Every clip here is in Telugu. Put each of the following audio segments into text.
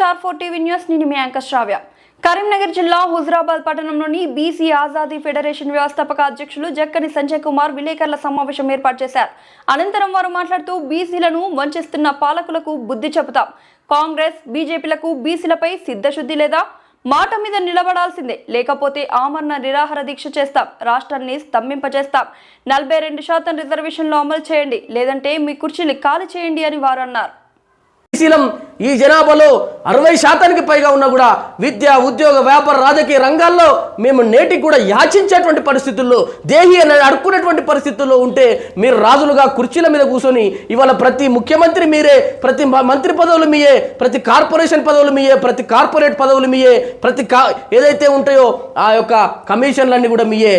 స్టార్ ఫోర్ టీవీ న్యూస్ నేను మీ యాంకర్ శ్రావ్య. కరీంనగర్ జిల్లా హుజరాబాద్ పట్టణంలోని బీసీ ఆజాదీ ఫెడరేషన్ వ్యవస్థాపక అధ్యక్షులు జక్కని సంజయ్ కుమార్ విలేకరుల సమావేశం ఏర్పాటు చేశారు. అనంతరం వారు మాట్లాడుతూ బీసీలను వంచిస్తున్న పాలకులకు బుద్ధి చెబుతాం. కాంగ్రెస్ బీజేపీలకు బీసీలపై సిద్ధశుద్ధి లేదా? మాట మీద నిలబడాల్సిందే. లేకపోతే ఆమరణ నిరాహార దీక్ష చేస్తాం. రాష్ట్రాన్ని స్తంభింపజేస్తాం. నలభై రెండు శాతం రిజర్వేషన్లు అమలు చేయండి. లేదంటే మీ కుర్చీని ఖాళీ చేయండి అని వారు అన్నారు. ఈ జనాభాలో అరవై శాతానికి పైగా ఉన్నా కూడా విద్య ఉద్యోగ వ్యాపార రాజకీయ రంగాల్లో మేము నేటికి కూడా యాచించేటువంటి పరిస్థితుల్లో దేహి అని అడుక్కునేటువంటి పరిస్థితుల్లో ఉంటే మీరు రాజులుగా కుర్చీల మీద కూర్చొని ఇవాళ ప్రతి ముఖ్యమంత్రి మీరే ప్రతి మ- మంత్రి పదవులు మీయే ప్రతి కార్పొరేషన్ పదవులు మీయే ప్రతి కార్పొరేట్ పదవులు మీయే ప్రతి కా ఏదైతే ఉంటాయో ఆ యొక్క కమిషన్లన్నీ కూడా మీయే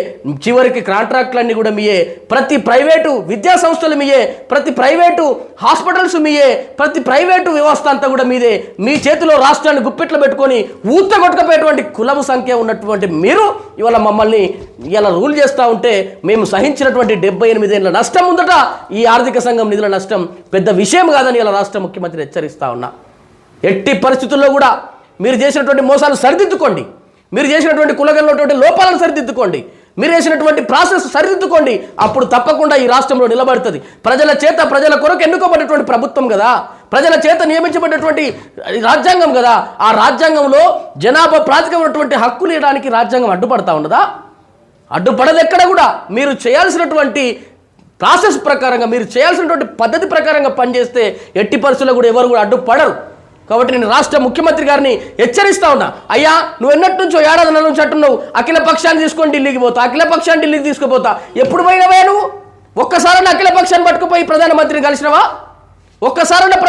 చివరికి కాంట్రాక్ట్లన్నీ కూడా మీయే ప్రతి ప్రైవేటు విద్యా సంస్థలు మీయే ప్రతి ప్రైవేటు హాస్పిటల్స్ మీయే ప్రతి ప్రైవేటు వ్యవస్థ అంతా కూడా మీదే. మీ చేతిలో రాష్ట్రాన్ని గుప్పెట్లు పెట్టుకొని ఊత కొట్టుకపోయేటువంటి కులము సంఖ్య ఉన్నటువంటి మీరు ఇవాళ మమ్మల్ని ఇలా రూల్ చేస్తూ ఉంటే మేము సహించినటువంటి డెబ్బై ఎనిమిదేళ్ళ నష్టం ఉందట. ఈ ఆర్థిక సంఘం నిధుల నష్టం పెద్ద విషయం కాదని ఇలా రాష్ట్ర ముఖ్యమంత్రి హెచ్చరిస్తా ఉన్నా. ఎట్టి పరిస్థితుల్లో కూడా మీరు చేసినటువంటి మోసాలు సరిదిద్దుకోండి. మీరు చేసినటువంటి కులగంలోటువంటి లోపాలను సరిదిద్దుకోండి. మీరు చేసినటువంటి ప్రాసెస్ సరిదిద్దుకోండి. అప్పుడు తప్పకుండా ఈ రాష్ట్రంలో నిలబడుతుంది. ప్రజల చేత ప్రజల కొరకు ఎన్నుకోబడినటువంటి ప్రభుత్వం కదా. ప్రజల చేత నియమించబడినటువంటి రాజ్యాంగం కదా. ఆ రాజ్యాంగంలో జనాభా ప్రాతికమైనటువంటి హక్కులు ఇవ్వడానికి రాజ్యాంగం అడ్డుపడతా ఉండదా అడ్డుపడదెక్కడ కూడా? మీరు చేయాల్సినటువంటి ప్రాసెస్ ప్రకారంగా మీరు చేయాల్సినటువంటి పద్ధతి ప్రకారంగా పనిచేస్తే ఎట్టి పరిస్థితుల్లో కూడా ఎవరు కూడా అడ్డుపడరు. కాబట్టి నేను రాష్ట్ర ముఖ్యమంత్రి గారిని హెచ్చరిస్తా ఉన్నా. అయ్యా నువ్వు ఎన్నటి నుంచో ఏడాది నెల నుంచి అంటున్నావు అఖిల పక్షాన్ని తీసుకొని ఢిల్లీకి పోతా అఖిల పక్షాన్ని ఢిల్లీకి తీసుకుపోతా. ఎప్పుడు పోయినవే నువ్వు? ఒక్కసారి అఖిల పక్షాన్ని పట్టుకుపోయి ప్రధానమంత్రిని కలిసినవా? ఒక్కసారి ప్రధాన